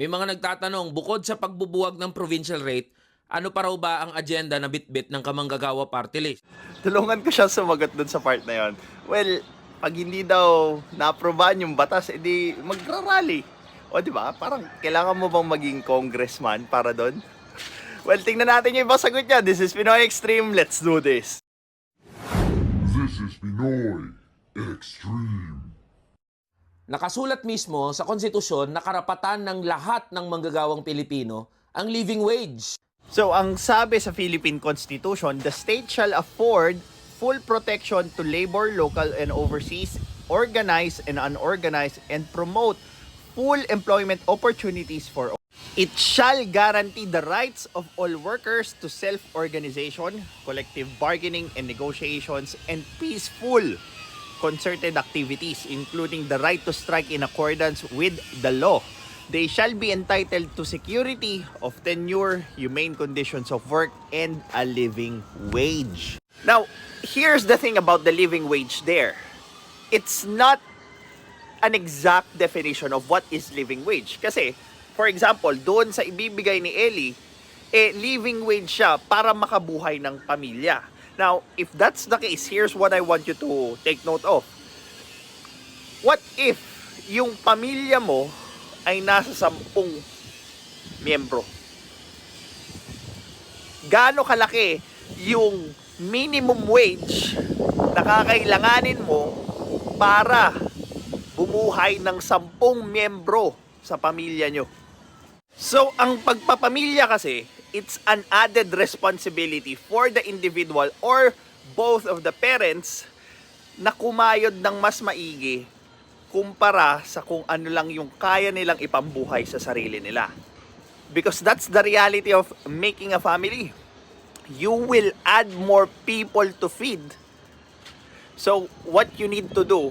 May mga nagtatanong, bukod sa pagbubuwag ng provincial rate, ano pa raw ba ang agenda na bitbit ng Kamanggagawa Party List? Tulungan ko siya sumagot dun sa part na yon. Well, pag hindi daw na-aprobahan yung batas, edi magra-rally. O di ba? Parang kailangan mo bang maging congressman para doon? Well, tingnan natin yung ibang sagot niya. This is Pinoy Extreme. Let's do this. This is Pinoy Extreme. Nakasulat mismo sa konstitusyon na karapatan ng lahat ng manggagawang Pilipino ang living wage. So, ang sabi sa Philippine Constitution, the state shall afford full protection to labor, local and overseas, organized and unorganized, and promote full employment opportunities for all. It shall guarantee the rights of all workers to self-organization, collective bargaining and negotiations, and peaceful concerted activities, including the right to strike in accordance with the law. They shall be entitled to security of tenure, humane conditions of work, and a living wage. Now, here's the thing about the living wage there. It's not an exact definition of what is living wage. Kasi, for example, doon sa ibibigay ni Ellie, eh, living wage siya para makabuhay ng pamilya. Now, if that's the case, here's what I want you to take note of. What if yung pamilya mo ay nasa sampung miyembro? Gaano kalaki yung minimum wage na kakailanganin mo para bumuhay ng sampung miyembro sa pamilya nyo? So, ang pagpapamilya kasi, it's an added responsibility for the individual or both of the parents na kumayod ng mas maigi kumpara sa kung ano lang yung kaya nilang ipambuhay sa sarili nila. Because that's the reality of making a family. You will add more people to feed. So, what you need to do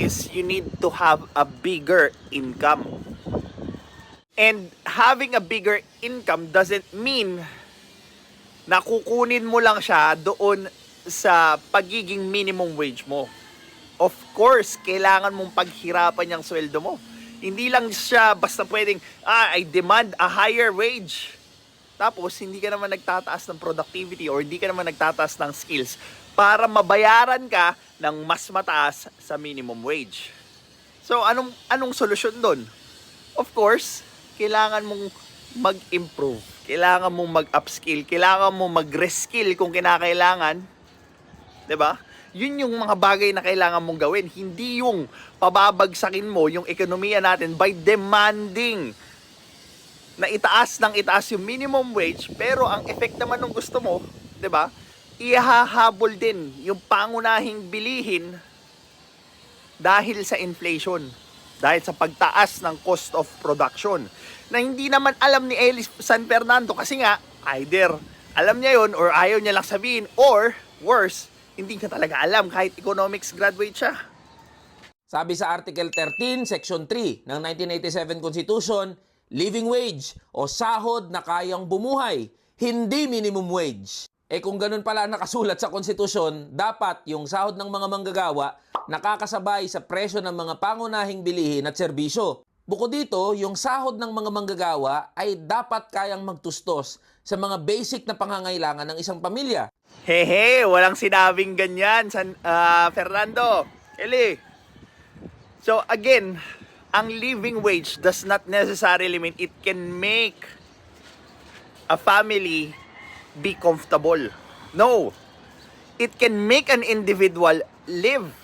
is you need to have a bigger income. And having a bigger income doesn't mean na kukunin mo lang siya doon sa pagiging minimum wage mo. Of course, kailangan mong paghirapan yung sweldo mo. Hindi lang siya basta pwedeng, ah, I demand a higher wage. Tapos, hindi ka naman nagtataas ng productivity or hindi ka naman nagtataas ng skills para mabayaran ka ng mas mataas sa minimum wage. So, anong, anong solusyon doon? Of course, kailangan mong mag-improve. Kailangan mong mag-upskill. Kailangan mong mag-reskill kung kinakailangan. 'Di ba? Yun yung mga bagay na kailangan mong gawin. Hindi yung pababagsakin mo yung ekonomiya natin by demanding na itaas ng itaas yung minimum wage pero ang effect naman ng gusto mo, 'di ba? Ihahabol din yung pangunahing bilihin dahil sa inflation, dahil sa pagtaas ng cost of production na hindi naman alam ni Ellis San Fernando kasi nga either alam niya yon or ayaw niya lang sabihin or worse, hindi niya talaga alam kahit economics graduate siya. Sabi sa Article 13, Section 3 ng 1987 Constitution, living wage o sahod na kayang bumuhay, hindi minimum wage. Eh kung ganun pala nakasulat sa konstitusyon, dapat yung sahod ng mga manggagawa nakakasabay sa presyo ng mga pangunahing bilihin at serbisyo. Bukod dito, yung sahod ng mga manggagawa ay dapat kayang magtustos sa mga basic na pangangailangan ng isang pamilya. Hehe, walang sinabing ganyan, San, ah, Fernando. Eli. So again, ang living wage does not necessarily mean it can make a family be comfortable. No. It can make an individual live.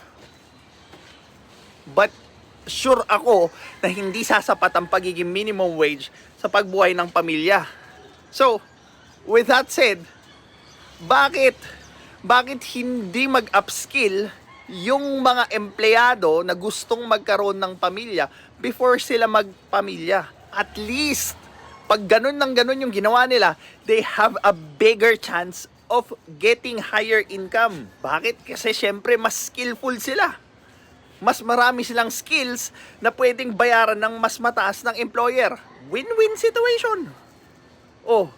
But sure ako na hindi sasapat ang pagiging minimum wage sa pagbuhay ng pamilya. So, with that said, bakit bakit hindi mag-upskill yung mga empleyado na gustong magkaroon ng pamilya before sila magpamilya? At least, pag ganun ng ganun yung ginawa nila, they have a bigger chance of getting higher income. Bakit? Kasi syempre mas skillful sila. Mas marami silang skills na pwedeng bayaran ng mas mataas ng employer. Win-win situation. Oh,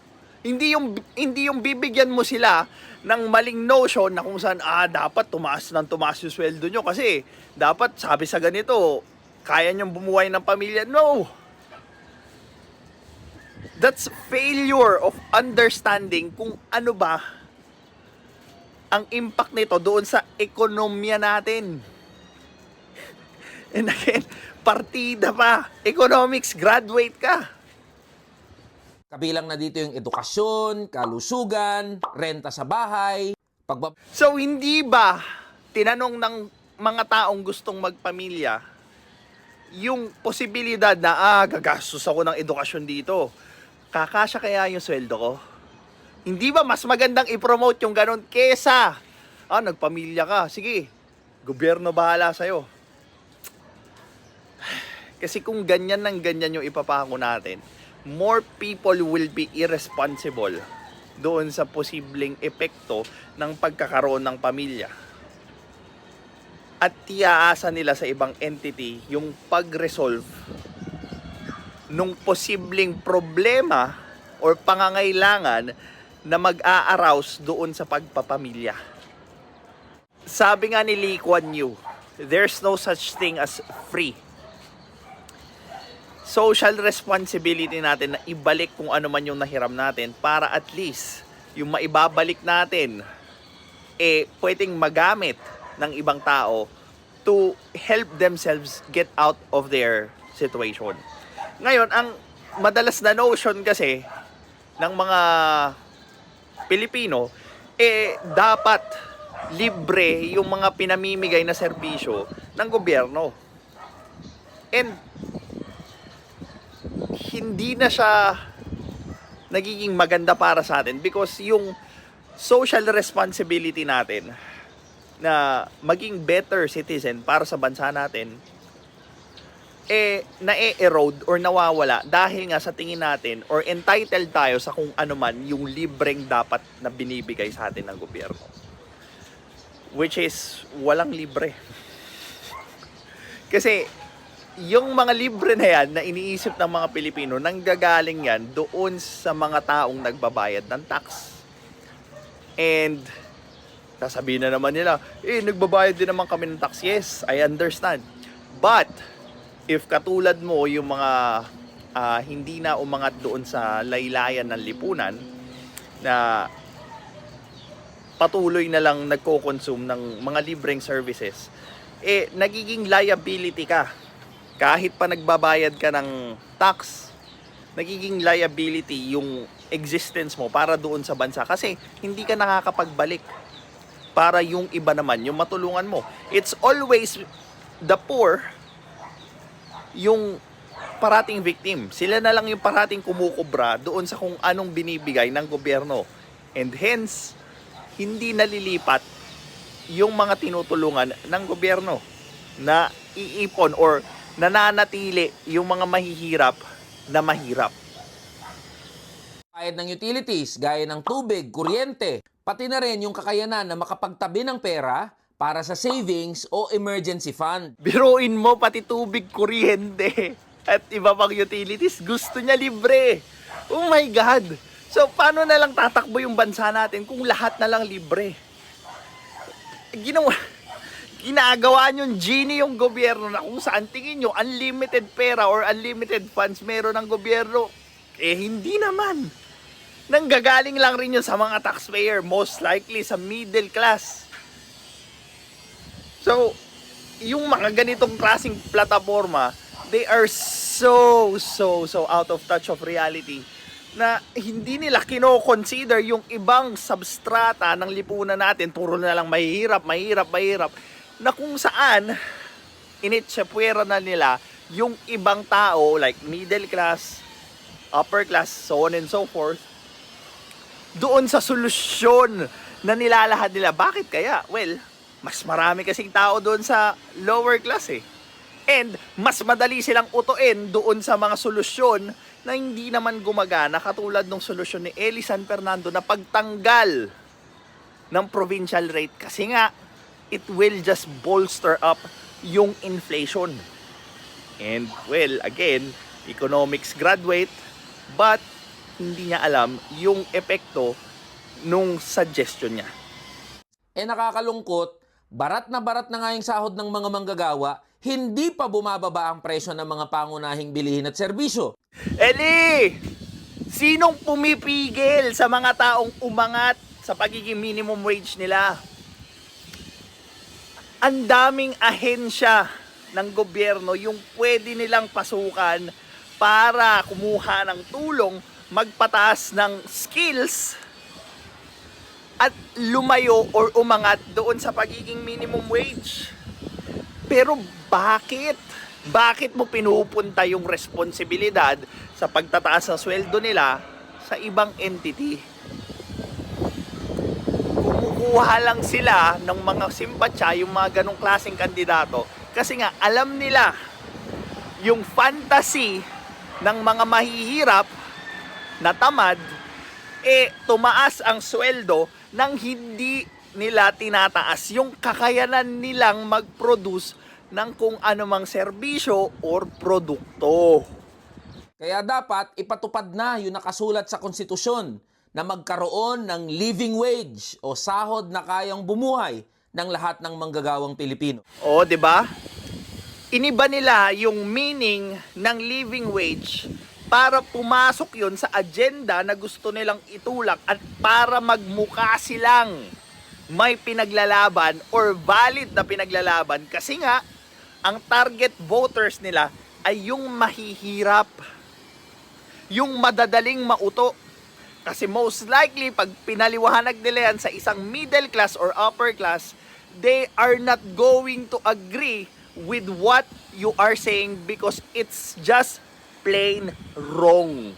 hindi yung hindi yung bibigyan mo sila ng maling notion na kung saan ah dapat tumaas ng tumaas yung sweldo nyo kasi dapat sabi sa ganito kaya nyong bumuhay ng pamilya. No. That's failure of understanding kung ano ba ang impact nito doon sa ekonomiya natin. And again, partida pa. Economics, graduate ka. Kabilang na dito yung edukasyon, kalusugan, renta sa bahay, pagbab... So, hindi ba tinanong ng mga taong gustong magpamilya yung posibilidad na, ah, gagastos ako ng edukasyon dito. Kakasya kaya yung sweldo ko? Hindi ba mas magandang i-promote yung ganun kesa, ah, nagpamilya ka, sige, gobyerno bahala sa'yo. Kasi kung ganyan ng ganyan yung ipapako natin, more people will be irresponsible doon sa posibleng epekto ng pagkakaroon ng pamilya. At tiyaasa nila sa ibang entity yung pag-resolve nung posibleng problema or pangangailangan na mag-a-arouse doon sa pagpapamilya. Sabi nga ni Lee Kuan Yew, there's no such thing as free social responsibility natin na ibalik kung ano man yung nahiram natin para at least yung maibabalik natin eh pwedeng magamit ng ibang tao to help themselves get out of their situation. Ngayon, ang madalas na notion kasi ng mga Pilipino, eh dapat libre yung mga pinamimigay na serbisyo ng gobyerno. And hindi na siya nagiging maganda para sa atin because yung social responsibility natin na maging better citizen para sa bansa natin eh na-erode or nawawala dahil nga sa tingin natin or entitled tayo sa kung ano man yung libreng dapat na binibigay sa atin ng gobyerno. Which is walang libre. Kasi yung mga libre na yan na iniisip ng mga Pilipino, nanggagaling yan doon sa mga taong nagbabayad ng tax. And, sasabihin na naman nila, eh, nagbabayad din naman kami ng tax. Yes, I understand. But, if katulad mo yung mga ah, hindi na umangat doon sa laylayan ng lipunan, na patuloy na lang nagko-consume ng mga libreng services, eh, nagiging liability ka kahit pa nagbabayad ka ng tax, nagiging liability yung existence mo para doon sa bansa kasi hindi ka nakakapagbalik para yung iba naman, yung matulungan mo. It's always the poor yung parating victim. Sila na lang yung parating kumukubra doon sa kung anong binibigay ng gobyerno. And hence, hindi nalilipat yung mga tinutulungan ng gobyerno na iipon or nananatili yung mga mahihirap na mahirap. Bayad ng utilities gaya ng tubig, kuryente, pati na rin yung kakayanan na makapagtabi ng pera para sa savings o emergency fund. Biruin mo pati tubig, kuryente at iba pang utilities, gusto niya libre. Oh my God! So, paano na lang tatakbo yung bansa natin kung lahat na lang libre? Ginawa, ginagawa niyong genie yung gobyerno na kung saan tingin nyo unlimited pera or unlimited funds meron ng gobyerno. Eh, hindi naman. Nanggagaling lang rin yun sa mga taxpayer, most likely sa middle class. So, yung mga ganitong klaseng plataforma, they are so, so, so out of touch of reality na hindi nila kino-consider yung ibang substrata ng lipunan natin. Puro na lang mahirap, mahirap, mahirap. Na kung saan, initsepwera na nila yung ibang tao like middle class, upper class, so on and so forth, doon sa solusyon na nilalahad nila. Bakit kaya? Well, mas marami kasing tao doon sa lower class eh. And mas madali silang utuin doon sa mga solusyon na hindi naman gumagana katulad ng solusyon ni Eli San Fernando na pagtanggal ng provincial rate kasi nga it will just bolster up yung inflation. And well, again, economics graduate but hindi niya alam yung epekto nung suggestion niya. Eh nakakalungkot, barat na barat na nga yung sahod ng mga manggagawa, hindi pa bumababa ang presyo ng mga pangunahing bilihin at serbisyo. Eli! Sinong pumipigil sa mga taong umangat sa pagiging minimum wage nila? Ang daming ahensya ng gobyerno yung pwede nilang pasukan para kumuha ng tulong, magpataas ng skills at lumayo or umangat doon sa pagiging minimum wage. Pero bakit? Bakit mo pinupunta yung responsibilidad sa pagtataas ng sweldo nila sa ibang entity? Kumukuha lang sila ng mga simpatsya, yung mga ganong klaseng kandidato. Kasi nga, alam nila yung fantasy ng mga mahihirap na tamad, eh tumaas ang sweldo nang hindi nila tinataas yung kakayanan nilang mag-produce ng kung anumang serbisyo or produkto. Kaya dapat ipatupad na yung nakasulat sa konstitusyon na magkaroon ng living wage o sahod na kayang bumuhay ng lahat ng manggagawang Pilipino. O, 'di ba? Iniba nila yung meaning ng living wage para pumasok yon sa agenda na gusto nilang itulak at para magmukha silang may pinaglalaban or valid na pinaglalaban kasi nga ang target voters nila ay yung mahihirap yung madadaling mauto kasi most likely, pag pinaliwanag nila yan sa isang middle class or upper class, they are not going to agree with what you are saying because it's just plain wrong.